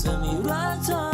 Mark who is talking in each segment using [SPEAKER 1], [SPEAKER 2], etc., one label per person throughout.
[SPEAKER 1] se mi razón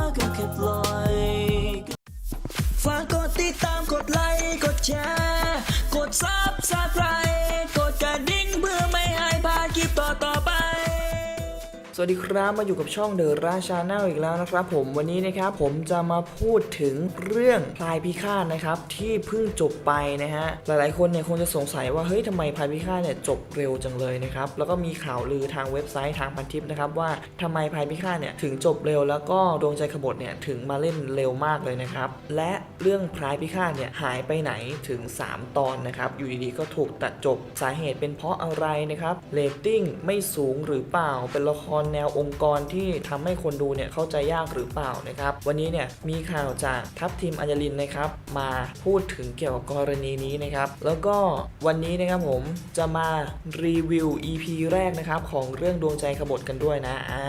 [SPEAKER 1] สวัสดีครับมาอยู่กับช่องเดอะราชาแนลอีกแล้วนะครับ ผมวันนี้นะครับผมจะมาพูดถึงเรื่องพลายพิฆาตนะครับที่เพิ่งจบไปนะฮะหลายๆคนเนี่ยคงจะสงสัยว่าเฮ้ยทำไมพลายพิฆาตเนี่ยจบเร็วจังเลยนะครับแล้วก็มีข่าวลือทางเว็บไซต์ทางพันทิปนะครับว่าทำไมพลายพิฆาตเนี่ยถึงจบเร็ว แล้วก็ดวงใจขบฏเนี่ยถึงมาเล่นเร็วมากเลยนะครับและเรื่องพลายพิฆาตเนี่ยหายไปไหนถึง 3 ตอนนะครับอยู่ดีๆก็ถูกตัดจบสาเหตุเป็นเพราะอะไรนะครับเรตติ้งไม่สูงหรือเปล่าเป็นละครแนวองค์กรที่ทำให้คนดูเนี่ยเข้าใจยากหรือเปล่านะครับ วันนี้เนี่ยมีข่าวจากทัพทีมอัญลินนะครับ มาพูดถึงเกี่ยวกับกรณีนี้นะครับ แล้วก็วันนี้นะครับผมจะมารีวิว EP แรกนะครับของเรื่องดวงใจขบฏกันด้วยนะอ่า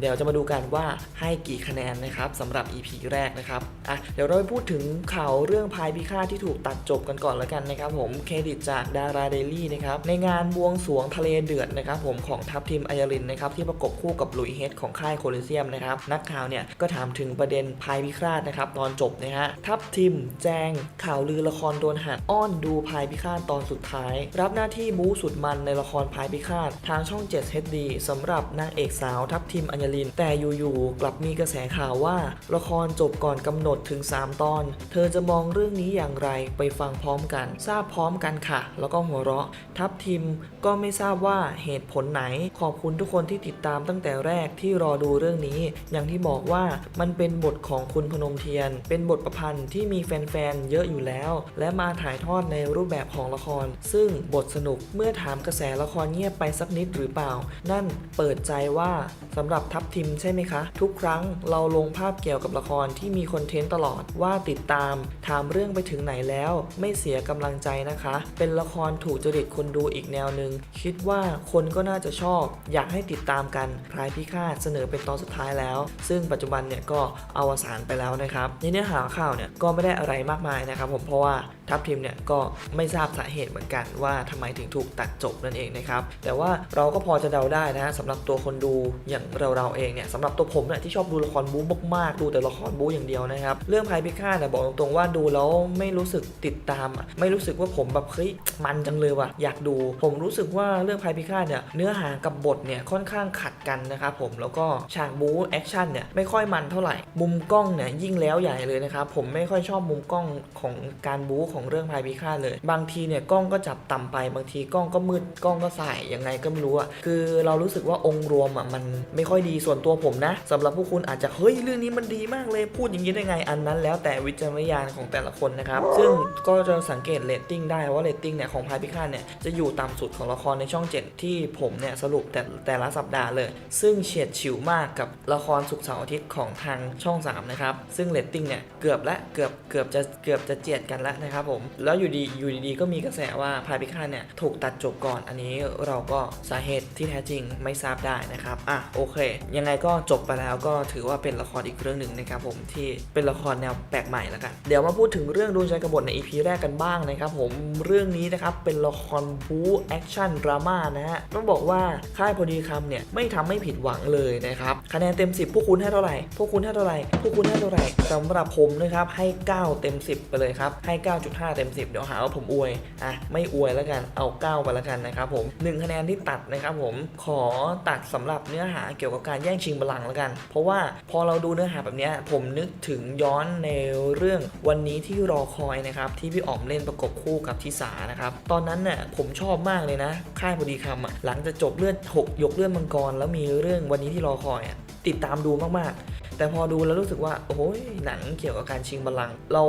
[SPEAKER 1] เดี๋ยวจะมาดูกันว่าให้กี่คะแนนนะครับสำหรับ EP แรกนะครับอะเดี๋ยวเราไปพูดถึงข่าวเรื่องพายพิฆาตที่ถูกตัดจบกันก่อนแล้วกันนะครับผมเครดิตจากดาราเดลี่นะครับในงานบวงสรวงทะเลเดือดนะครับผมของทัพทีมอัญลินนะครับที่ประกบคู่กับหลุยเฮดของค่ายโคลิเซียมนะครับ นักข่าวเนี่ยก็ถามถึงประเด็นพายพิฆาตนะครับตอนจบนะฮะทัพทีมแจง ข่าวลือละครโดนหักอ้อนดูพายพิฆาตตอนสุดท้าย รับหน้าที่บู๊สุดมันในละครพายพิฆาตทางช่อง 7 HD สำหรับนางเอกสาวทัพทีมอัญญลิน แต่อยู่ๆกลับมีกระแสข่าวว่า ละครจบก่อนกำหนดถึง 3 ตอน เธอจะมองเรื่องนี้อย่างไรไปฟังพร้อมกัน ทราบพร้อมกันค่ะ แล้วก็หัวเราะ ทัพทีมก็ไม่ทราบว่าเหตุผลไหนขอบคุณทุกคนที่ติดตามตั้งแต่แรกที่รอดูเรื่องนี้ อย่างที่บอกว่ามันเป็นบทของคุณพนมเทียน เป็นบทประพันธ์ที่มีแฟนๆ เยอะอยู่แล้ว และมาถ่ายทอดในรูปแบบของละคร ซึ่งบทสนุกเมื่อถามกระแสละครเงียบไปสักนิดหรือเปล่า นั่นเปิดใจว่าสำหรับทัพทิมใช่ไหมคะ ทุกครั้งเราลงภาพเกี่ยวกับละครที่มีคอนเทนต์ตลอดว่าติดตาม ถามเรื่องไปถึงไหนแล้ว ไม่เสียกำลังใจนะคะ เป็นละครถูกจริตคนดูอีกแนวหนึ่งคิดว่าคนก็น่าจะชอบ อยากให้ติดตามกันพลายพิฆาตเสนอเป็นตอนสุดท้ายแล้ว ซึ่งปัจจุบันเนี่ยก็อวสานไปแล้วนะครับในเนื้อหาข่าวเนี่ยก็ไม่ได้อะไรมากมายนะครับผมเพราะว่าทัพทีมเนี่ยก็ไม่ทราบสาเหตุเหมือนกันว่าทำไมถึงถูกตัดจบนั่นเองนะครับแต่ว่าเราก็พอจะเดาได้นะสำหรับตัวคนดูอย่างเราเราเองเนี่ยสำหรับตัวผมเนี่ยที่ชอบดูละครบู๊มากๆดูแต่ละครบู๊อย่างเดียวนะครับเรื่องพายพิฆาตเนี่ยบอกตรงๆว่าดูแล้วไม่รู้สึกติดตามอะไม่รู้สึกว่าผมแบบเฮ้ยมันจังเลยว่ะอยากดู ผมรู้สึกว่าเรื่องพายพิฆาตเนี่ยเนื้อหากับบทเนี่ยค่อนข้างขัดกันนะครับผมแล้วก็ฉากบู๊แอคชั่นเนี่ยไม่ค่อยมันเท่าไหร่ มุมกล้องเนี่ยยิ่งแล้วใหญ่เลยนะครับผมไม่ค่อยชอบมุมกล้องของการบู๊ของเรื่องพายพิฆาตเลย บางทีเนี่ยกล้องก็จับต่ำไปบางทีกล้องก็มืดกล้องก็ใส่ยังไงก็ไม่รู้อะคือเรารู้สึกว่าองค์รวมอะมันไม่ค่อยดีส่วนตัวผมนะสำหรับผู้คุณอาจจะเฮ้ยเรื่องนี้มันดีมากเลยพูดอย่างนี้ได้ไงอันนั้น แล้วแต่วิจารณญาณของแต่ละคนนะครับซึ่งก็จะสังเกตเรตติ้งได้ว่าเรตติ้งเนี่ยของพายพิฆาตเนี่ยจะอยู่ต่ำสุดของละครในช่อง 7 ที่ผมเนี่ยสรุปแต่แต่ละสัปดาห์เลยซึ่งเฉียดฉิวมากกับละครสุกเสาร์อาทิตย์ของทางช่อง 3 นะครับ ซึ่งเรตติ้งเนี่ยเกือบและเกือบเกือบจะเกือบจะเจียดกันแล้วนะครับผม แล้วอยู่ดีอยู่ดีๆก็มีกระแสว่าพายพิฆาตเนี่ยถูกตัดจบก่อน อันนี้เราก็สาเหตุที่แท้จริงไม่ทราบได้นะครับ อะโอเค ยังไงก็จบไปแล้วก็ถือว่าเป็นละครอีกเรื่องหนึ่งนะครับผมที่เป็นละครแนวแปลกใหม่แล้วกัน เดี๋ยวมาพูดถึงเรื่องดวงใจกบฏใน EP แรกกันบ้างนะครับผม เรื่องนี้นะครับเป็นละครบู๊แอคชั่นดราม่านะฮะ ต้องบอกว่าค่ายพอดีคำเนี่ยไม่ทำให้ผิดหวังเลยนะครับคะแนนเต็ม 10 พวกคุณให้เท่าไหร่ พวกคุณให้เท่าไหร่ พวกคุณให้เท่าไหร่สำหรับผมนะครับให้ 9 เต็ม 10 ไปเลยครับให้ 9.5 เต็ม 10 เดี๋ยวหาว่าผมอวยอะไม่อวยแล้วกันเอา 9 ไปแล้วกันนะครับผม1คะแนนที่ตัดนะครับผมขอตัดสำหรับเนื้อหาเกี่ยวกับการแย่งชิงบัลลังก์แล้วกัน เพราะว่าพอเราดูเนื้อหาแบบนี้ผมนึกถึงย้อนในเรื่องวันนี้ที่รอคอยนะครับที่พี่อ๋อมเล่นประกบคู่กับทิสานะครับตอนนั้นน่ะผมชอบมากเลยนะ ค่ายพอดีคำอะหลังจากจบเลือดหกยกเลือดมังกรแล้วมีเรื่องวันนี้ที่รอคอยอติดตามดูมากๆ แต่พอดูแล้วรู้สึกว่า โอ้ยหนังเกี่ยวกับการชิงบัลลังก์เรา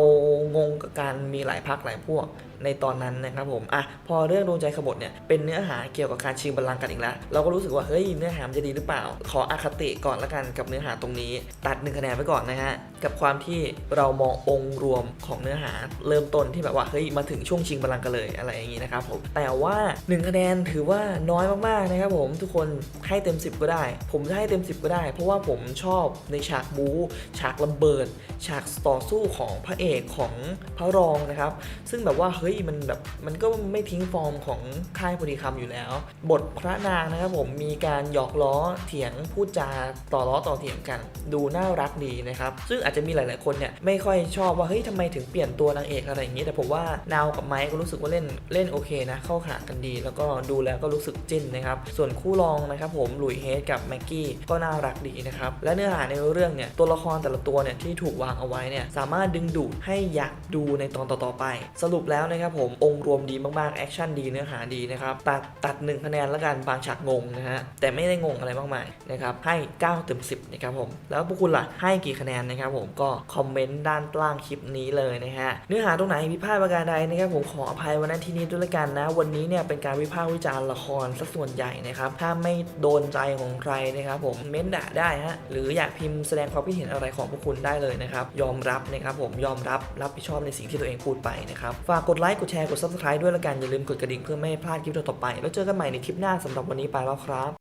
[SPEAKER 1] งงกับการมีหลายพักหลายพวก ในตอนนั้นนะครับผมอะพอเรื่องดวงใจขบฏเนี่ยเป็นเนื้อหาเกี่ยวกับการชิงบัลลังก์กันอีกแล้ว เราก็รู้สึกว่าเฮ้ยเนื้อหามันจะดีหรือเปล่า ขออคติก่อนละกันกับเนื้อหาตรงนี้ ตัดหนึ่งคะแนนไปก่อนนะฮะกับความที่เรามององค์รวมของเนื้อหา เริ่มต้นที่แบบว่าเฮ้ยมาถึงช่วงชิงบัลลังก์กันเลยอะไรอย่างนี้นะครับผมแต่ว่า1คะแนนถือว่าน้อยมากๆนะครับผมทุกคนให้เต็ม 10 ก็ได้ ผมจะให้เต็ม 10 ก็ได้ เพราะว่าผมชอบในฉากบู๊ฉากระเบิด ฉากต่อสู้ของพระเอกของพระรองนะครับ ซึ่งแบบว่าเฮ้ยมันแบบมันก็ไม่ทิ้งฟอร์มของค่ายพอดีคำอยู่แล้ว บทพระนางนะครับผมมีการหยอกล้อเถียงพูดจาต่อล้อต่อเถียงกัน ดูน่ารักดีนะครับซึ่งอาจจะมีหลาย ๆคนเนี่ยไม่ค่อยชอบว่าเฮ้ยทำไมถึงเปลี่ยนตัวนางเอกอะไรอย่างนี้แต่ผมว่านาวกับไม้ก็รู้สึกว่าเล่นเล่นโอเคนะเข้าขากันดี แล้วก็ดูแล้วก็รู้สึกจิ้นนะครับส่วนคู่รองนะครับผมหลุยเฮดกับแม็กกี้ก็น่ารักดีนะครับและเนื้อหาในเรื่องเนี่ยตัวละครแต่ละตัวเนี่ยที่ถูกวางเอาไว้เนี่ยสามารถดึงดูดให้อยากดูในตอนต่อๆไป สรุปแล้วนะครับผมองค์รวมดีมากๆแอคชั่นดีเนื้อหาดีนะครับตัดตัดหนึ่งคะแนนแล้วกันบางฉากงงนะฮะแต่ไม่ได้งงอะไรมากมายนะครับให้ 9 เต็ม 10 นะครับผม แล้วพวกคุณล่ะให้กี่คะแนนนะครับผมก็คอมเมนต์ด้านล่างคลิปนี้เลยนะฮะเนื้อหาตรงไหนผิพาดประการใดนะครับผมขออภัยวันนั้นที่นี้ด้วยละกันนะ วันนี้เนี่ยเป็นการวิพากษ์วิจารณ์ละครสักส่วนใหญ่นะครับถ้าไม่โดนใจของใครนะครับผมเม้นด่าได้ฮะหรืออยากพิมพ์แสดงความคิดเห็นอะไรของพวกคุณได้เลยนะครับยอมรับนะครับผมยอมรับรับผิดชอบในสิ่งที่ตัวเองพูดไปนะครับฝากกดไลค์ กดแชร์ กด subscribe ด้วยละกัน อย่าลืมกดกระดิ่งเพื่อไม่ให้พลาดคลิปต่อๆไป แล้วเจอกันใหม่ในคลิปหน้าสำหรับวันนี้ไปแล้วครับ